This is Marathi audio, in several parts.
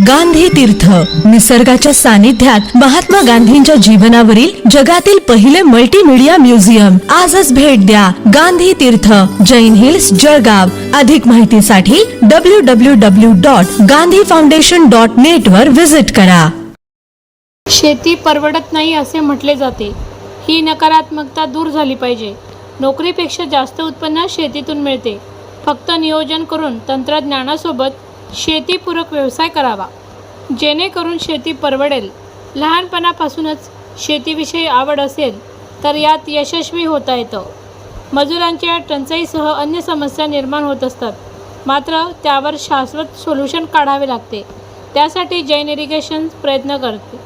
गांधी तीर्थ. निसर्गाच्या सानिध्यात महात्मा गांधींच्या जीवनावरील जगातील पहिले मल्टीमीडिया म्युझियम आजच भेट द्या गांधी तीर्थ. जैन हिल्स जळगाव. अधिक माहितीसाठी W W W dot Gandhi foundation dot net वर व्हिजिट करा. शेती परवडत नाही असे म्हटले जाते. ही नकारात्मकता दूर झाली पाहिजे. नोकरीपेक्षा जास्त उत्पन्न शेतीतून मिळते. फक्त नियोजन करून तंत्रज्ञानासोबत शेतीपूरक व्यवसाय करावा. जेणेकरून शेती परवडेल. लहानपणापासूनच शेतीविषयी आवड असेल तर यात यशस्वी होता येतं. मजुरांच्या टंचाईसह अन्य समस्या निर्माण होत असतात. मात्र त्यावर शाश्वत सोल्युशन काढावे लागते. त्यासाठी जैन इरिगेशन प्रयत्न करते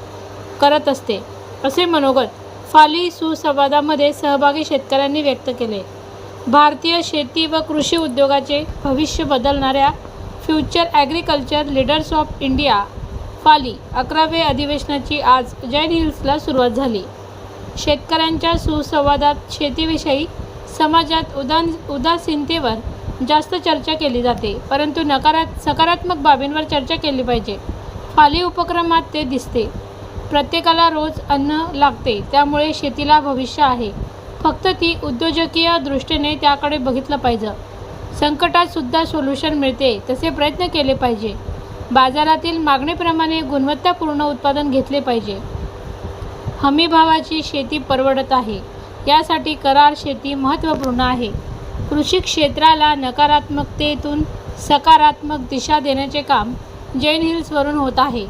करत असते. असे मनोगत फाली सुसंवादामध्ये सहभागी शेतकऱ्यांनी व्यक्त केले. भारतीय शेती व कृषी उद्योगाचे भविष्य बदलणाऱ्या future agriculture leaders of India FALI अकरावे अधिवेशनाची आज जैन हिल्सला सुरुवात झाली. शेतकऱ्यांच्या सुसंवादात शेतीविषयी समाजात उदान उदासीनतेवर जास्त चर्चा केली जाते परंतु नकारात सकारात्मक बाबींवर चर्चा केली पाहिजे. फाली उपक्रमात ते दिसते. प्रत्येकाला रोज अन्न लागते त्यामुळे शेतीला भविष्य आहे. फक्त ती उद्योजकीय दृष्टीने त्याकडे बघितलं पाहिजे. संकटात सुद्धा सोल्युशन मिळते तसे प्रयत्न केले पाहिजे. बाजारातील मागणीप्रमाणे गुणवत्तापूर्ण उत्पादन घेतले पाहिजे. हमीभावाची शेती परवडत आहे. यासाठी करार शेती महत्त्वपूर्ण आहे. कृषी क्षेत्राला नकारात्मकतेतून सकारात्मक दिशा देण्याचे काम जैन हिल्सवरून होत आहे.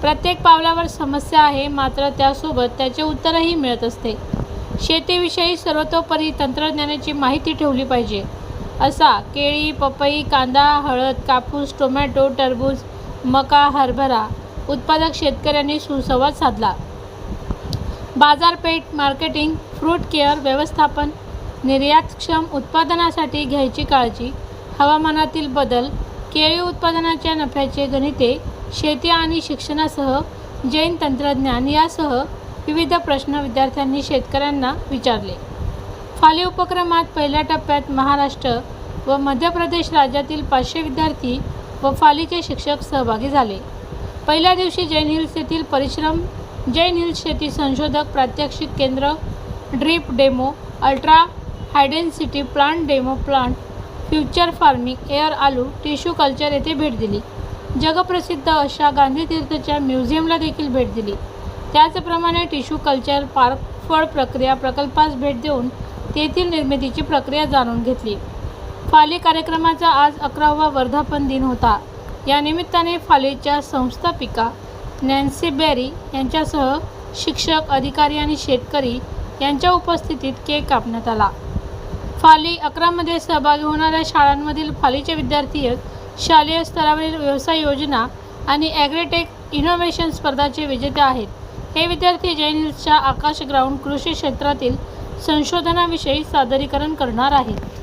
प्रत्येक पावलावर समस्या आहे मात्र त्यासोबत त्याचे उत्तरही मिळत असते. शेतीविषयी सर्वतोपरी तंत्रज्ञानाची माहिती ठेवली पाहिजे. असा केळी पपई कांदा हळद कापूस टोमॅटो टरबूज मका हरभरा उत्पादक शेतकऱ्यांनी सुसंवाद साधला. बाजारपेठ मार्केटिंग फ्रूट केअर व्यवस्थापन निर्यातक्षम उत्पादनासाठी घ्यायची काळजी हवामानातील बदल केळी उत्पादनाच्या नफ्याचे गणिते शेती आणि शिक्षणासह जैन तंत्रज्ञान यासह विविध प्रश्न विद्यार्थ्यांनी शेतकऱ्यांना विचारले. पाली उपक्रमात पहिल्या टप्प्यात महाराष्ट्र व मध्य प्रदेश राज्यातील पाचशे विद्यार्थी व फालीचे शिक्षक सहभागी झाले. पहिल्या दिवशी जैन हिल्स येथील परिश्रम जैन हिल्स शेती संशोधक प्रात्यक्षिक केंद्र drip demo ultra high density plant demo plant future farming air आलू टिश्यू कल्चर येथे भेट दिली. जगप्रसिद्ध अशा गांधी तीर्थच्या म्युझियमला देखील भेट दिली. त्याचप्रमाणे टिश्यू कल्चर पार्क फळ प्रक्रिया प्रकल्पास भेट देऊन तेथील निर्मितीची प्रक्रिया जाणून घेतली. फाली कार्यक्रमाचा आज अकरावा वर्धापन दिन होता. या निमित्ताने फालीच्या संस्थापिका नॅन्सी बॅरी यांच्यासह शिक्षक अधिकारी आणि शेतकरी यांच्या उपस्थितीत केक कापण्यात आला. फाली अकरामध्ये सहभागी होणाऱ्या शाळांमधील फालीचे विद्यार्थी शालेय स्तरावरील व्यवसाय योजना आणि ॲग्रेटेक इनोव्हेशन स्पर्धाचे विजेते आहेत. हे विद्यार्थी जैन हिल्सच्या आकाश ग्राउंड कृषी क्षेत्रातील संशोधनाविषयी सादरीकरण करणार आहेत